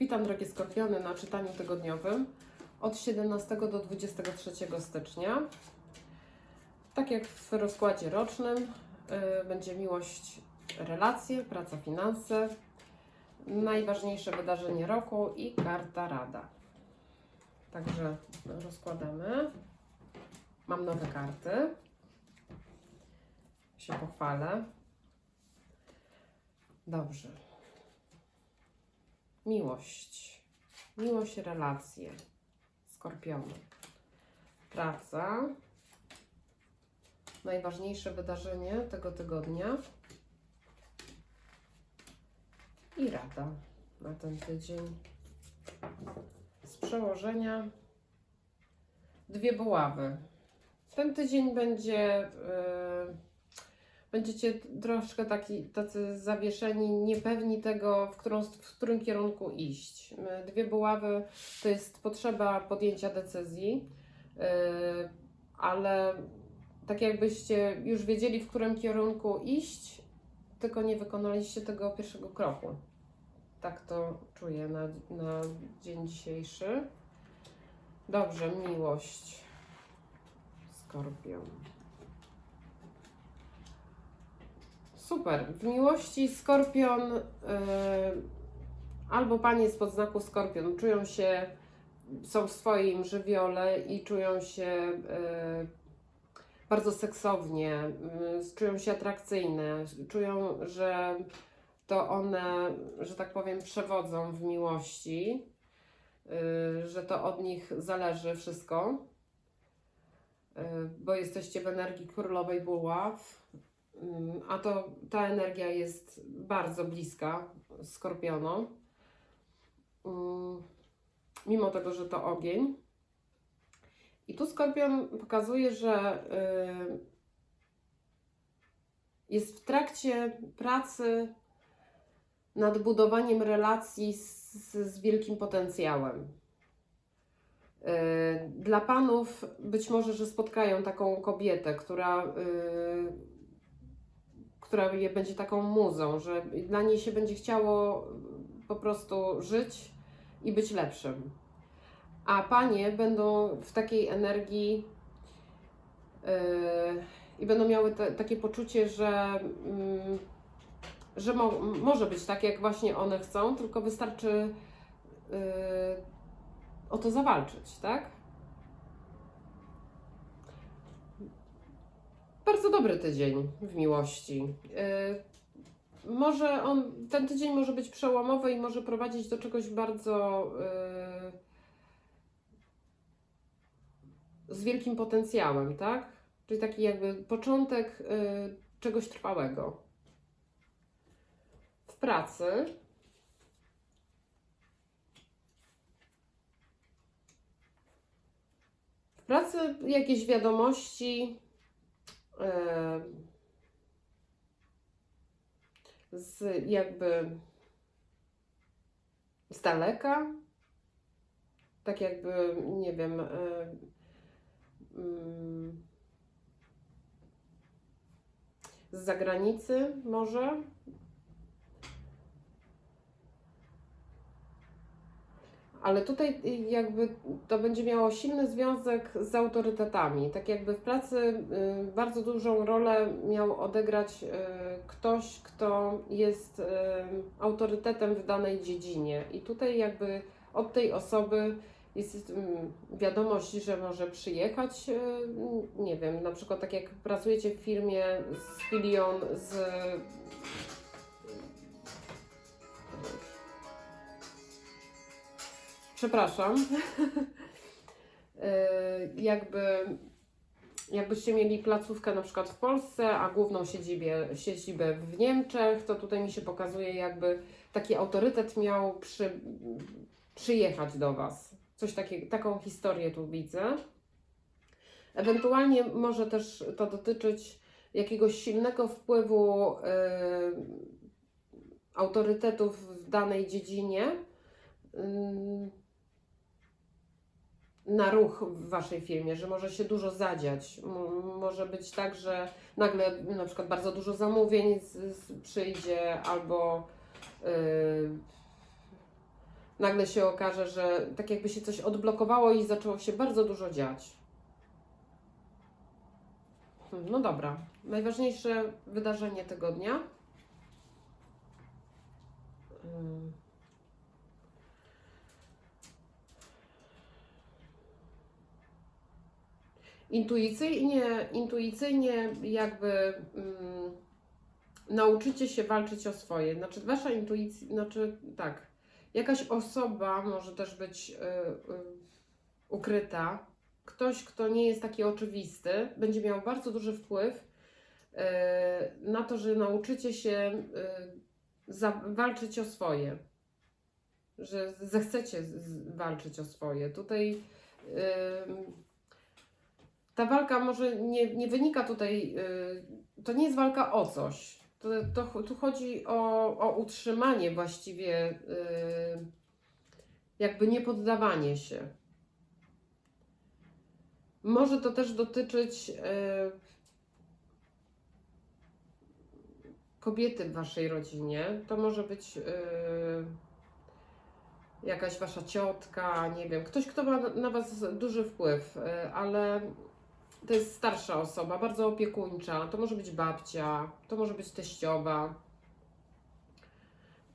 Witam drogie Skorpiony na czytaniu tygodniowym od 17 do 23 stycznia. Tak jak w rozkładzie rocznym, y, będzie miłość, relacje, praca, finanse, najważniejsze wydarzenie roku i karta rada. Także rozkładamy. Mam nowe karty. Się pochwalę. Dobrze. Miłość. Miłość, relacje. Skorpiony. Praca. Najważniejsze wydarzenie tego tygodnia. I rada na ten tydzień. Z przełożenia dwie buławy. Ten tydzień będzie. Yy, będziecie troszkę taki, tacy zawieszeni, niepewni tego, w, którą, w którym kierunku iść. Dwie buławy to jest potrzeba podjęcia decyzji, yy, ale tak jakbyście już wiedzieli, w którym kierunku iść, tylko nie wykonaliście tego pierwszego kroku. Tak to czuję na, na dzień dzisiejszy. Dobrze, miłość. Skorpion. Super. W miłości Skorpion yy, albo panie z podznaku Skorpion czują się, są w swoim żywiole i czują się yy, bardzo seksownie, yy, czują się atrakcyjne, czują, że to one, że tak powiem, przewodzą w miłości, yy, że to od nich zależy wszystko, yy, bo jesteście w energii królowej buław. A to ta energia jest bardzo bliska skorpionom. Mimo tego, że to ogień. I tu skorpion pokazuje, że y, jest w trakcie pracy nad budowaniem relacji z, z wielkim potencjałem. Y, Dla panów być może, że spotkają taką kobietę, która y, która je będzie taką muzą, że dla niej się będzie chciało po prostu żyć i być lepszym. A panie będą w takiej energii yy, i będą miały te, takie poczucie, że, mm, że mo, może być tak, jak właśnie one chcą, tylko wystarczy yy, o to zawalczyć, tak? Bardzo dobry tydzień w miłości. Yy, może on, ten tydzień może być przełomowy i może prowadzić do czegoś bardzo yy, z wielkim potencjałem, tak? Czyli taki jakby początek yy, czegoś trwałego. W pracy. Pracy jakieś wiadomości, z jakby z daleka, tak jakby, nie wiem, z zagranicy może. Ale tutaj jakby to będzie miało silny związek z autorytetami. Tak jakby w pracy y, bardzo dużą rolę miał odegrać y, ktoś, kto jest y, autorytetem w danej dziedzinie. I tutaj jakby od tej osoby jest wiadomość, że może przyjechać, nie wiem, na przykład tak jak pracujecie w firmie z filią z Przepraszam. Y, jakby, jakbyście mieli placówkę na przykład w Polsce, a główną siedzibę, siedzibę w Niemczech, to tutaj mi się pokazuje, jakby taki autorytet miał przy, przyjechać do Was. Coś takiego, taką historię tu widzę. Ewentualnie może też to dotyczyć jakiegoś silnego wpływu y, autorytetów w danej dziedzinie. y, na ruch w waszej firmie, że może się dużo zadziać. Może być tak, że nagle na przykład bardzo dużo zamówień przyjdzie, albo yy, nagle się okaże, że tak jakby się coś odblokowało i zaczęło się bardzo dużo dziać. No dobra, najważniejsze wydarzenie tygodnia. Ym. Intuicyjnie, intuicyjnie jakby mm, nauczycie się walczyć o swoje. Znaczy, wasza intuicja, znaczy tak, jakaś osoba może też być y, y, ukryta. Ktoś, kto nie jest taki oczywisty, będzie miał bardzo duży wpływ y, na to, że nauczycie się y, za, walczyć o swoje. Że zechcecie z, walczyć o swoje. Tutaj y, ta walka może nie, nie wynika tutaj, y, to nie jest walka o coś. To, to, tu chodzi o, o utrzymanie właściwie, y, jakby nie poddawanie się. Może to też dotyczyć y, kobiety w waszej rodzinie. To może być jakaś wasza ciotka, nie wiem, ktoś, kto ma na was duży wpływ, ale to jest starsza osoba, bardzo opiekuńcza. To może być babcia, to może być teściowa.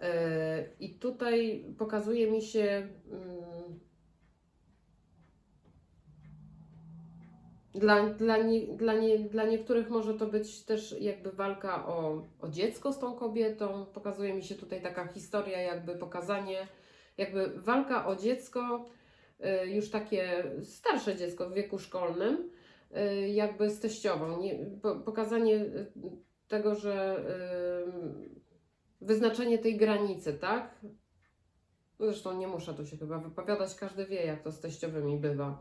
Yy, I tutaj pokazuje mi się. mm, Dla, dla, nie, dla, nie, dla niektórych może to być też jakby walka o, o dziecko z tą kobietą. Pokazuje mi się tutaj taka historia, jakby pokazanie, jakby walka o dziecko, yy, już takie starsze dziecko w wieku szkolnym, jakby z teściową. Nie, po, pokazanie y, tego, że y, wyznaczenie tej granicy, tak? Zresztą nie muszę tu się chyba wypowiadać, każdy wie, jak to z teściowymi bywa.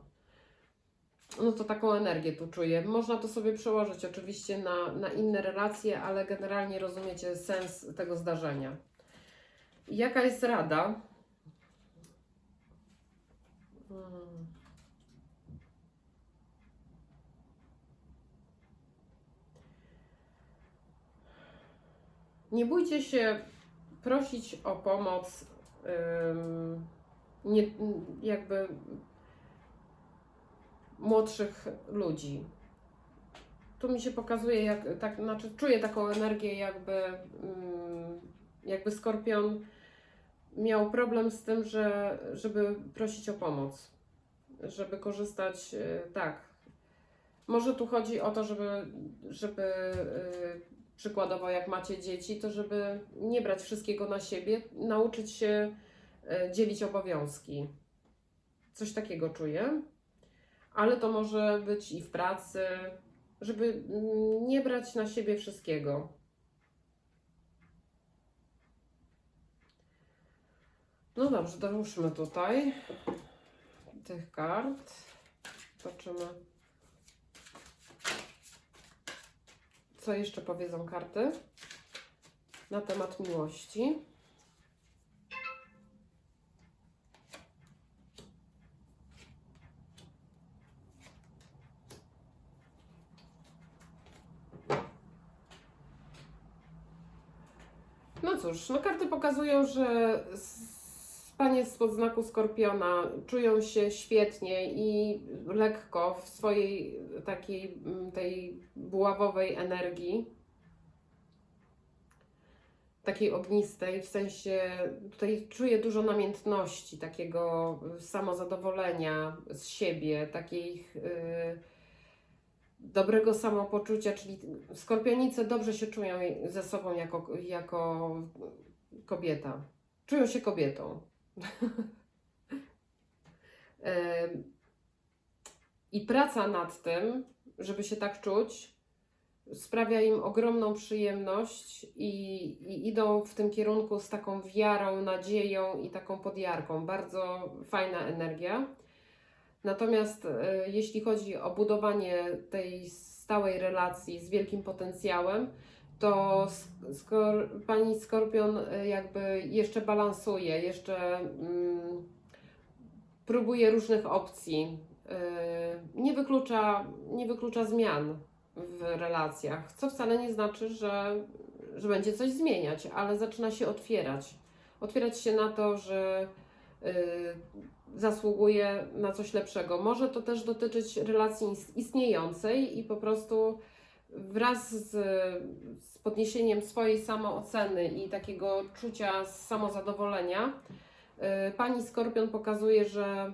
No to taką energię tu czuję. Można to sobie przełożyć oczywiście na, na inne relacje, ale generalnie rozumiecie sens tego zdarzenia. Jaka jest rada? Hmm. Nie bójcie się prosić o pomoc, nie, jakby młodszych ludzi. Tu mi się pokazuje, jak, tak, znaczy czuję taką energię, jakby, jakby skorpion miał problem z tym, że, żeby prosić o pomoc, żeby korzystać, y, tak. Może tu chodzi o to, żeby, żeby y, przykładowo jak macie dzieci, to żeby nie brać wszystkiego na siebie, nauczyć się e, dzielić obowiązki. Coś takiego czuję. Ale to może być i w pracy, żeby mm, nie brać na siebie wszystkiego. No dobrze, dołóżmy tutaj tych kart. Zobaczymy. Co jeszcze powiedzą karty na temat miłości? No cóż, no karty pokazują, że panie spod znaku Skorpiona czują się świetnie i lekko w swojej takiej mm, tej buławowej energii. Takiej ognistej, w sensie tutaj czuję dużo namiętności, takiego y, samozadowolenia z siebie, takiej y, dobrego samopoczucia, czyli skorpionice dobrze się czują ze sobą jako, jako kobieta. Czują się kobietą. I praca nad tym, żeby się tak czuć, sprawia im ogromną przyjemność i, i idą w tym kierunku z taką wiarą, nadzieją i taką podjarką. Bardzo fajna energia. Natomiast e, jeśli chodzi o budowanie tej stałej relacji z wielkim potencjałem, to sk- skor, pani Skorpion e, jakby jeszcze balansuje, jeszcze mm, próbuje różnych opcji. E, nie, wyklucza, nie wyklucza zmian w relacjach, co wcale nie znaczy, że, że będzie coś zmieniać, ale zaczyna się otwierać. Otwierać się na to, że zasługuje na coś lepszego. Może to też dotyczyć relacji is- istniejącej i po prostu wraz z, z podniesieniem swojej samooceny i takiego czucia samozadowolenia, y, pani Skorpion pokazuje, że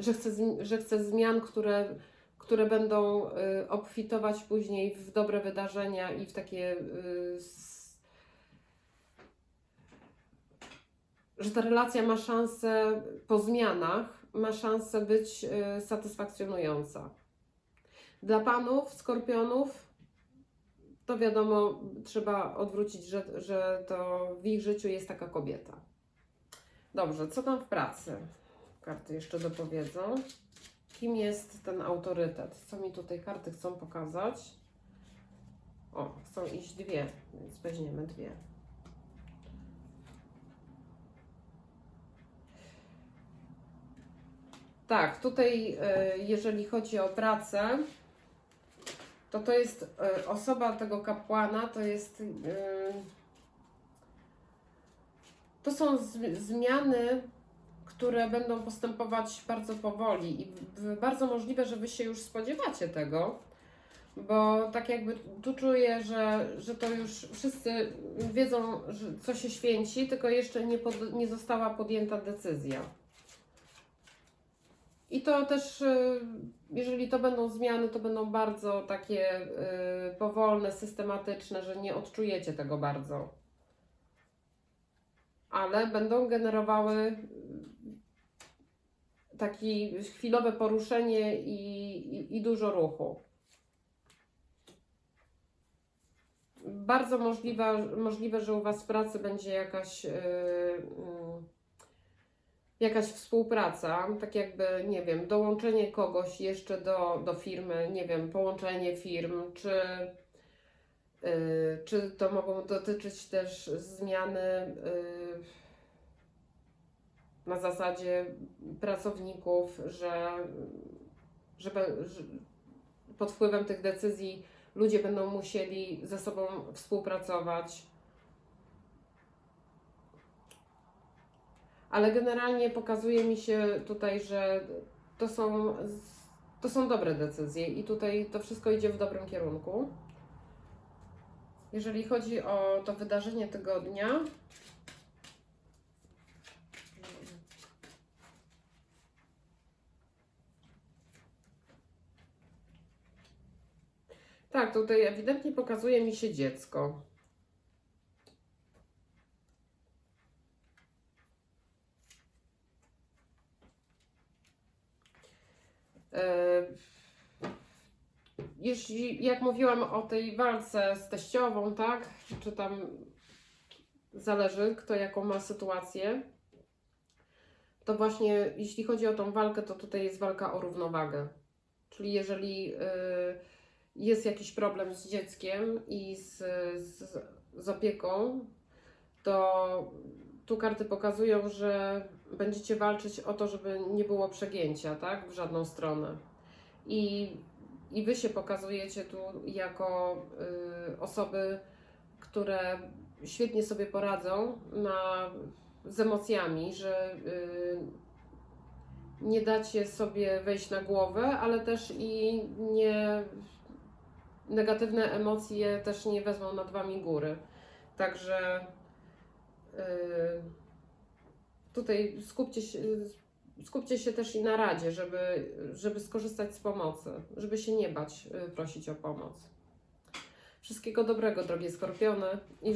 że chce, że chce zmian, które, które będą y, obfitować później w dobre wydarzenia i w takie. Y, że ta relacja ma szansę po zmianach, ma szansę być satysfakcjonująca. Dla panów, skorpionów, to wiadomo, trzeba odwrócić, że, że to w ich życiu jest taka kobieta. Dobrze, co tam w pracy? Karty jeszcze dopowiedzą. Kim jest ten autorytet? Co mi tutaj karty chcą pokazać? O, chcą iść dwie, więc weźmiemy dwie. Tak, tutaj e, jeżeli chodzi o pracę, to to jest e, osoba tego kapłana, to jest e, to są zmiany, które będą postępować bardzo powoli i bardzo możliwe, że Wy się już spodziewacie tego, bo tak jakby tu czuję, że, że to już wszyscy wiedzą, że co się święci, tylko jeszcze nie, pod, nie została podjęta decyzja. I to też, y, jeżeli to będą zmiany, to będą bardzo takie y, powolne, systematyczne, że nie odczujecie tego bardzo. Ale będą generowały y, takie chwilowe poruszenie i, i, i dużo ruchu. Bardzo możliwe, możliwe, że u Was w pracy będzie jakaś, yy, mm, jakaś współpraca, tak jakby, nie wiem, dołączenie kogoś jeszcze do, do firmy, nie wiem, połączenie firm, czy, yy, czy to mogą dotyczyć też zmiany yy, na zasadzie pracowników, że, że, że pod wpływem tych decyzji ludzie będą musieli ze sobą współpracować. Ale generalnie pokazuje mi się tutaj, że to są, to są dobre decyzje i tutaj to wszystko idzie w dobrym kierunku. Jeżeli chodzi o to wydarzenie tygodnia, Tak, tutaj ewidentnie pokazuje mi się dziecko. Jak mówiłam o tej walce z teściową, tak? Czy tam zależy, kto jaką ma sytuację, to właśnie jeśli chodzi o tą walkę, to tutaj jest walka o równowagę. Czyli jeżeli y, jest jakiś problem z dzieckiem i z, z, z opieką, to tu karty pokazują, że będziecie walczyć o to, żeby nie było przegięcia, tak? W żadną stronę. I, i wy się pokazujecie tu jako y, osoby, które świetnie sobie poradzą na, z emocjami, że y, nie dacie sobie wejść na głowę, ale też i nie negatywne emocje też nie wezmą nad wami góry. Także yy, tutaj skupcie się, skupcie się też i na radzie, żeby, żeby skorzystać z pomocy, żeby się nie bać yy, prosić o pomoc. Wszystkiego dobrego, drogie skorpiony.